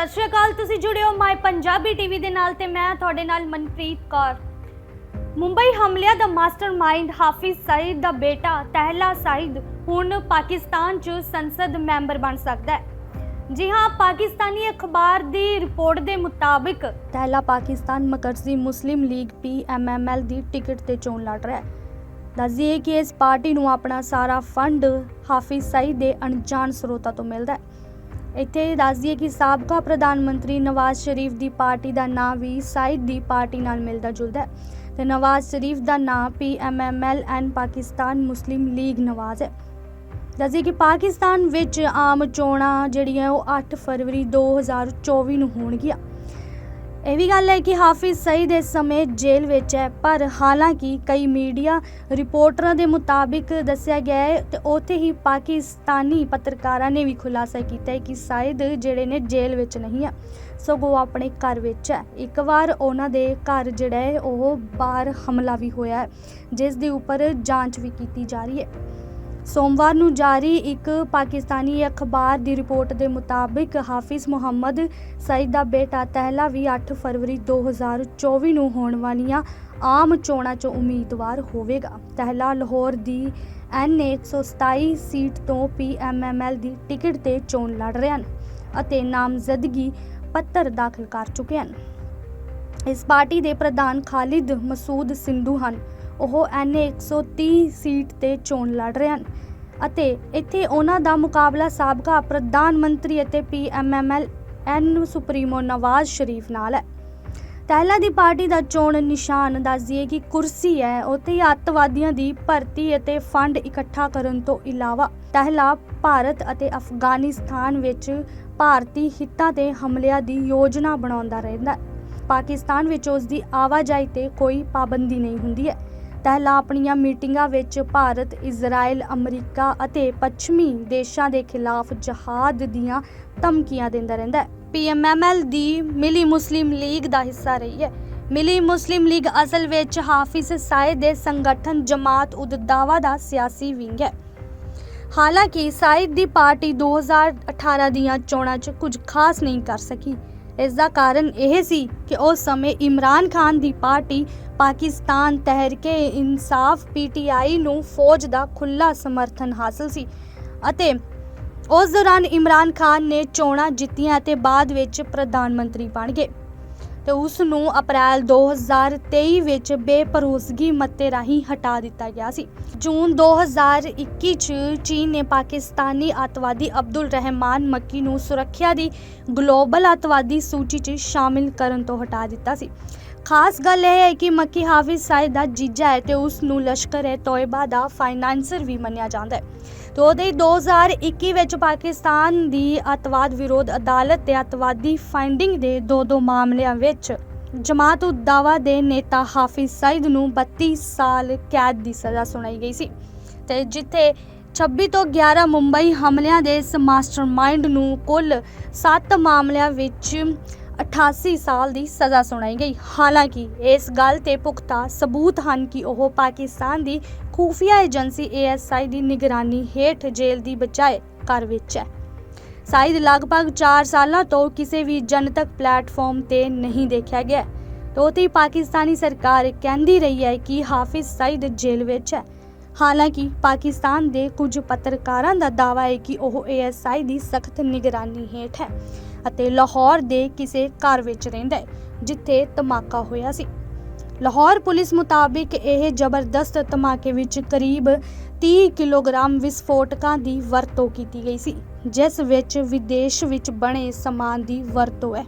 ਸਤਿ ਸ਼੍ਰੀ ਅਕਾਲ, ਤੁਸੀਂ ਜੁੜੇ ਹੋ ਮਾਈ ਪੰਜਾਬੀ ਟੀਵੀ ਦੇ ਨਾਲ ਤੇ ਮੈਂ ਤੁਹਾਡੇ ਨਾਲ ਮਨਪ੍ਰੀਤ ਕੌਰ। ਮੁੰਬਈ ਹਮਲਿਆਂ ਦਾ ਮਾਸਟਰਮਾਈਂਡ, ਹਾਫਿਜ਼ ਸਈਦ ਦਾ ਬੇਟਾ ਤਹਿਲਾ ਸਈਦ ਹੁਣ ਪਾਕਿਸਤਾਨ 'ਚ ਸੰਸਦ ਮੈਂਬਰ ਬਣ ਸਕਦਾ ਹੈ। ਜੀ ਹਾਂ, ਪਾਕਿਸਤਾਨੀ ਅਖਬਾਰ ਦੀ ਰਿਪੋਰਟ ਦੇ ਮੁਤਾਬਿਕ ਤਹਿਲਾ ਪਾਕਿਸਤਾਨ ਮਕਰਜ਼ੀ ਮੁਸਲਿਮ ਲੀਗ ਪੀਐਮਐਮਐਲ ਦੀ ਟਿਕਟ ਤੇ ਚੋਣ ਲੜ ਰਿਹਾ ਹੈ। ਦੱਸਦੀਏ ਕਿ ਇਸ ਪਾਰਟੀ ਨੂੰ ਆਪਣਾ ਸਾਰਾ ਫੰਡ ਹਾਫਿਜ਼ ਸਈਦ ਦੇ ਅਣਜਾਣ ਸਰੋਤਾਂ ਤੋਂ ਮਿਲਦਾ ਹੈ। ਇੱਥੇ ਦੱਸ ਦਈਏ ਕਿ ਸਾਬਕਾ ਪ੍ਰਧਾਨ ਮੰਤਰੀ ਨਵਾਜ਼ ਸ਼ਰੀਫ ਦੀ ਪਾਰਟੀ ਦਾ ਨਾਂ ਵੀ ਸਾਈਦ ਦੀ ਪਾਰਟੀ ਨਾਲ ਮਿਲਦਾ ਜੁਲਦਾ ਹੈ। ਤੇ ਨਵਾਜ਼ ਸ਼ਰੀਫ ਦਾ ਨਾਂ ਪੀਐਮਐਮਐਲ ਐਂਡ ਪਾਕਿਸਤਾਨ ਮੁਸਲਿਮ ਲੀਗ ਨਵਾਜ਼ ਹੈ। ਦੱਸਦੇ ਕਿ ਪਾਕਿਸਤਾਨ ਵਿੱਚ ਆਮ ਚੋਣਾਂ ਜਿਹੜੀਆਂ ਉਹ 8 ਫਰਵਰੀ 2024 ਨੂੰ ਹੋਣਗੀਆਂ। ਇਹ ਵੀ ਗੱਲ ਹੈ ਕਿ ਹਾਫਿਜ਼ ਸਈਦ ਇਸ ਸਮੇਂ ਜੇਲ੍ਹ ਵਿੱਚ ਹੈ, ਪਰ ਹਾਲਾਂਕਿ ਕਈ ਮੀਡੀਆ ਰਿਪੋਰਟਰਾਂ ਦੇ ਮੁਤਾਬਿਕ ਦੱਸਿਆ ਗਿਆ ਹੈ ਤੇ ਉੱਥੇ ਹੀ ਪਾਕਿਸਤਾਨੀ ਪੱਤਰਕਾਰਾਂ ਨੇ ਵੀ ਖੁਲਾਸਾ ਕੀਤਾ ਹੈ ਕਿ ਸਈਦ ਜਿਹੜੇ ਨੇ ਜੇਲ੍ਹ ਵਿੱਚ ਨਹੀਂ ਹੈ ਸਗੋਂ ਆਪਣੇ ਘਰ ਵਿੱਚ ਹੈ। ਇੱਕ ਵਾਰ ਉਹਨਾਂ ਦੇ ਘਰ ਜਿਹੜਾ ਹੈ, ਉਹ ਬਾਹਰ ਹਮਲਾ ਵੀ ਹੋਇਆ ਹੈ, ਜਿਸ ਦੇ ਉੱਪਰ ਜਾਂਚ ਵੀ ਕੀਤੀ ਜਾ ਰਹੀ ਹੈ। ਸੋਮਵਾਰ ਨੂੰ ਜਾਰੀ ਇੱਕ ਪਾਕਿਸਤਾਨੀ ਅਖਬਾਰ ਦੀ ਰਿਪੋਰਟ ਦੇ ਮੁਤਾਬਿਕ ਹਾਫਿਜ਼ ਮੁਹੰਮਦ ਸਈਦ ਦਾ ਬੇਟਾ ਤਹਿਲਾ ਵੀ 8 ਫਰਵਰੀ 2024 ਨੂੰ ਹੋਣ ਵਾਲੀਆਂ ਆਮ ਚੋਣਾਂ 'ਚੋਂ ਉਮੀਦਵਾਰ ਹੋਵੇਗਾ। ਤਹਿਲਾ ਲਾਹੌਰ ਦੀ ਐਨ 127 ਸੀਟ ਤੋਂ ਪੀਐਮਐਮਐਲ ਦੀ ਟਿਕਟ ਤੇ ਚੋਣ ਲੜ ਰਹੇ ਹਨ ਅਤੇ ਨਾਮਜ਼ਦਗੀ ਪੱਤਰ ਦਾਖਲ ਕਰ ਚੁੱਕੇ ਹਨ। ਇਸ ਪਾਰਟੀ ਦੇ ਪ੍ਰਧਾਨ ਖਾਲਿਦ ਮਸੂਦ ਸਿੰਧੂ ਹਨ। ਉਹ ਐਨ 130 ਸੀਟ ਤੇ ਚੋਣ ਲੜ ਰਹੇ ਹਨ ਅਤੇ ਇੱਥੇ ਉਹਨਾਂ ਦਾ ਮੁਕਾਬਲਾ ਸਾਬਕਾ ਪ੍ਰਧਾਨ ਮੰਤਰੀ ਅਤੇ ਪੀਐਮਐਮਐਲ ਐਨ ਸੁਪਰੀਮੋ ਨਵਾਜ਼ ਸ਼ਰੀਫ ਨਾਲ ਹੈ। ਤਹਿਲਾ ਦੀ ਪਾਰਟੀ ਦਾ ਚੋਣ ਨਿਸ਼ਾਨ ਦੱਸ ਕਿ ਕੁਰਸੀ ਹੈ, ਉੱਥੇ ਅੱਤਵਾਦੀਆਂ ਦੀ ਭਰਤੀ ਅਤੇ ਫੰਡ ਇਕੱਠਾ ਕਰਨ ਤੋਂ ਇਲਾਵਾ ਤਹਿਲਾ ਭਾਰਤ ਅਤੇ ਅਫਗਾਨਿਸਤਾਨ ਵਿੱਚ ਭਾਰਤੀ ਹਿੱਤਾਂ ਤੇ ਹਮਲਿਆਂ ਦੀ ਯੋਜਨਾ ਬਣਾਉਂਦਾ ਰਹਿੰਦਾ ਪਾਕਿਸਤਾਨ ਵਿੱਚ ਉਸ ਦੀ ਆਵਾਜਾਈ ਤੇ ਕੋਈ ਪਾਬੰਦੀ ਨਹੀਂ ਹੁੰਦੀ ਹੈ। ਤਹਿਲਾ ਆਪਣੀਆਂ ਮੀਟਿੰਗਾਂ ਵਿੱਚ ਭਾਰਤ, ਇਜ਼ਰਾਈਲ, ਅਮਰੀਕਾ ਅਤੇ ਪੱਛਮੀ ਦੇਸ਼ਾਂ ਦੇ ਖਿਲਾਫ ਜਹਾਦ ਦੀਆਂ ਧਮਕੀਆਂ ਦਿੰਦਾ ਰਹਿੰਦਾ ਹੈ। ਪੀਐਮਐਮਐਲ ਦੀ ਮਿਲੀ ਮੁਸਲਿਮ ਲੀਗ ਦਾ ਹਿੱਸਾ ਰਹੀ ਹੈ। ਮਿਲੀ ਮੁਸਲਿਮ ਲੀਗ ਅਸਲ ਵਿੱਚ ਹਾਫਿਜ਼ ਸਾਇਦ ਦੇ ਸੰਗਠਨ ਜਮਾਤ ਉਦ ਦਾਵਾ ਦਾ ਸਿਆਸੀ ਵਿੰਗ ਹੈ। ਹਾਲਾਂਕਿ ਸਾਇਦ ਦੀ ਪਾਰਟੀ 2018 ਦੀਆਂ ਚੋਣਾਂ 'ਚ ਕੁਝ ਖਾਸ ਨਹੀਂ ਕਰ ਸਕੀ। ਇਸ ਦਾ ਕਾਰਨ ਇਹ ਸੀ ਕਿ ਉਸ ਸਮੇਂ ਇਮਰਾਨ ਖਾਨ ਦੀ ਪਾਰਟੀ ਪਾਕਿਸਤਾਨ ਤਹਿਰਕੇ ਇਨਸਾਫ ਪੀਟੀਆਈ ਨੂੰ ਫੌਜ ਦਾ ਖੁੱਲਾ ਸਮਰਥਨ ਹਾਸਲ ਸੀ ਅਤੇ ਉਸ ਦੌਰਾਨ ਇਮਰਾਨ ਖਾਨ ਨੇ ਚੋਣਾਂ ਜਿੱਤੀਆਂ ਅਤੇ ਬਾਅਦ ਵਿੱਚ ਪ੍ਰਧਾਨ ਮੰਤਰੀ ਬਣ ਗਏ। ਤੇ ਉਸ ਨੂੰ ਅਪ੍ਰੈਲ 2023 ਵਿੱਚ ਬੇਪਰੋਸਗੀ ਮਤੇ ਰਾਹੀਂ ਹਟਾ ਦਿੱਤਾ ਗਿਆ ਸੀ। ਜੂਨ 2021 ਚ ਚੀਨ ਨੇ ਪਾਕਿਸਤਾਨੀ ਅੱਤਵਾਦੀ ਅਬਦੁਲ ਰਹਿਮਾਨ ਮੱਕੀ ਨੂੰ ਸੁਰੱਖਿਆ ਦੀ ਗਲੋਬਲ ਅੱਤਵਾਦੀ ਸੂਚੀ 'ਚ ਸ਼ਾਮਿਲ ਕਰਨ ਤੋਂ ਹਟਾ ਦਿੱਤਾ ਸੀ। ਖਾਸ ਗੱਲ ਇਹ ਹੈ ਕਿ ਮੱਕੀ ਹਾਫਿਜ਼ ਸਾਇਦ ਦਾ ਜੀਜਾ ਹੈ ਤੇ ਉਸ ਨੂੰ ਲਸ਼ਕਰ ਹੈ ਤੋਇਬਾ ਦਾ ਫਾਈਨਾਂਸਰ ਵੀ ਮੰਨਿਆ ਜਾਂਦਾ ਹੈ। ਤੇ ਉਹਦੇ 2021 ਵਿੱਚ ਪਾਕਿਸਤਾਨ ਦੀ ਅੱਤਵਾਦ ਵਿਰੋਧ ਅਦਾਲਤ ਤੇ ਅੱਤਵਾਦੀ ਫਾਈਂਡਿੰਗ ਦੇ ਦੋ ਦੋ ਮਾਮਲਿਆਂ ਵਿੱਚ ਜਮਾਤ ਉਦ ਦਾਵਾ ਦੇ ਨੇਤਾ ਹਾਫਿਜ਼ ਸਈਦ ਨੂੰ 32 ਸਾਲ ਕੈਦ ਦੀ ਸਜ਼ਾ ਸੁਣਾਈ ਗਈ ਸੀ। ਤੇ ਜਿੱਥੇ 26 ਤੋਂ 11 ਮੁੰਬਈ ਹਮਲਿਆਂ ਦੇ ਇਸ ਮਾਸਟਰਮਾਈਂਡ ਨੂੰ ਕੁੱਲ 7 ਮਾਮਲਿਆਂ ਵਿੱਚ 88 ਸਾਲ ਦੀ ਸਜ਼ਾ ਸੁਣਾਈ ਗਈ। ਹਾਲਾਂਕਿ ਇਸ ਗੱਲ ਤੇ ਪੁਖਤਾ ਸਬੂਤ ਹਨ ਕਿ ਉਹ ਪਾਕਿਸਤਾਨ ਦੀ ਖੂਫੀਆ ਏਜੰਸੀ ਏਐਸਆਈ ਦੀ ਨਿਗਰਾਨੀ ਹੇਠ ਜੇਲ੍ਹ ਦੀ ਬਜਾਏ ਘਰ ਵਿੱਚ ਹੈ। ਸਾਈਦ ਲਗਭਗ 4 ਸਾਲਾਂ ਤੋਂ ਕਿਸੇ ਵੀ ਜਨਤਕ ਪਲੇਟਫਾਰਮ ਤੇ ਨਹੀਂ ਦੇਖਿਆ ਗਿਆ। ਤੋਤੀ ਪਾਕਿਸਤਾਨੀ ਸਰਕਾਰ ਕਹਿੰਦੀ ਰਹੀ ਹੈ ਕਿ ਹਾਫਿਜ਼ ਸਾਈਦ ਜੇਲ੍ਹ ਵਿੱਚ ਹੈ। ਹਾਲਾਂਕਿ ਪਾਕਿਸਤਾਨ ਦੇ ਕੁਝ ਪੱਤਰਕਾਰਾਂ ਦਾ ਦਾਅਵਾ ਹੈ ਕਿ ਉਹ ਏਐਸਆਈ ਦੀ ਸਖਤ ਨਿਗਰਾਨੀ ਹੇਠ ਹੈ। ਅਤੇ ਲਾਹੌਰ ਦੇ ਕਿਸੇ ਘਰ ਵਿੱਚ ਰਹਿੰਦਾ ਹੈ, ਜਿੱਥੇ ਧਮਾਕਾ ਹੋਇਆ ਸੀ। ਲਾਹੌਰ ਪੁਲਿਸ ਮੁਤਾਬਿਕ ਇਹ ਜ਼ਬਰਦਸਤ ਧਮਾਕੇ ਵਿੱਚ ਕਰੀਬ 30 ਕਿਲੋਗ੍ਰਾਮ ਵਿਸਫੋਟਕਾਂ ਦੀ ਵਰਤੋਂ ਕੀਤੀ ਗਈ ਸੀ, ਜਿਸ ਵਿੱਚ ਵਿਦੇਸ਼ ਵਿੱਚ ਬਣੇ ਸਮਾਨ ਦੀ ਵਰਤੋਂ ਹੈ।